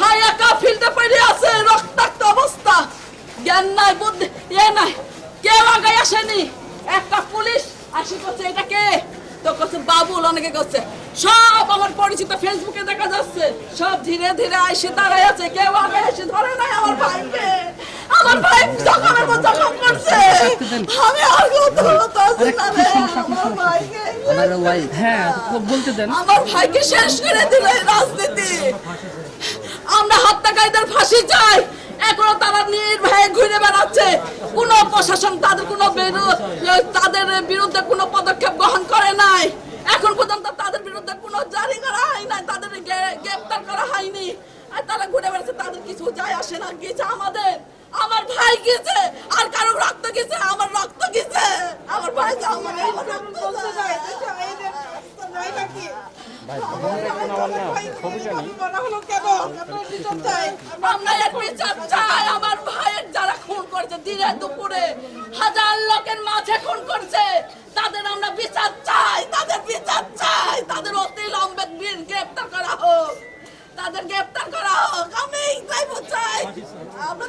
ভাই একা পড়ে আছে রক্তাক্ত অবস্থা। জ্ঞান নাই বুদ্ধি এ নাই। কেউ আগে আসেনি। একটা পুলিশ আসি করছে এটা কে? তো করছে বাবুল অনেকে করছে। সব আমার পরিচিত ফেসবুকে দেখা যাচ্ছে। সব ধীরে ধীরে এসে দাঁড়ায় আছে। কেউ আগে এসে ধরে নাই আমার ভাইকে। আমার ভাই জখমের পর জখম করছে। আমি আর কত হতো না রে আমার ভাইকে আমার ওয়াই হ্যাঁ বলতে দেন। আমার ভাইকে শেষ করে দিল রাজনীতি। হত্যাকারীদের ফাঁসি চাই। এখনও তারা নির্ভয়ে ঘুরে বেড়াচ্ছে। কোন প্রশাসন তাদের কোনো তাদের বিরুদ্ধে কোনো পদক্ষেপ গ্রহণ করে নাই। এখন পর্যন্ত তাদের বিরুদ্ধে কোনো জারি করা হয় নাই, তাদের গ্রে- গ্রেপ্তার করা হয়নি। আর তারা ঘুরে বেড়াচ্ছে, তাদের কিছু যায় আসে না, গেছে আমাদের। আমার ভাই গেছে, আর কারও রক্ত গেছে, আমার রক্ত গেছে। আমার ভাই আমার রক্ত। আমরা এক বিচার চাই আমার ভাইয়ের যারা খুন করেছে দিনে দুপুরে হাজার লোকের মাঝে খুন করছে তাদের আমরা বিচার চাই তাদের বিচার চাই তাদের অতি লম্বে গ্রেপ্তার করা হোক তাদের গ্রেপ্তার করা হোক আমি চাই আমরা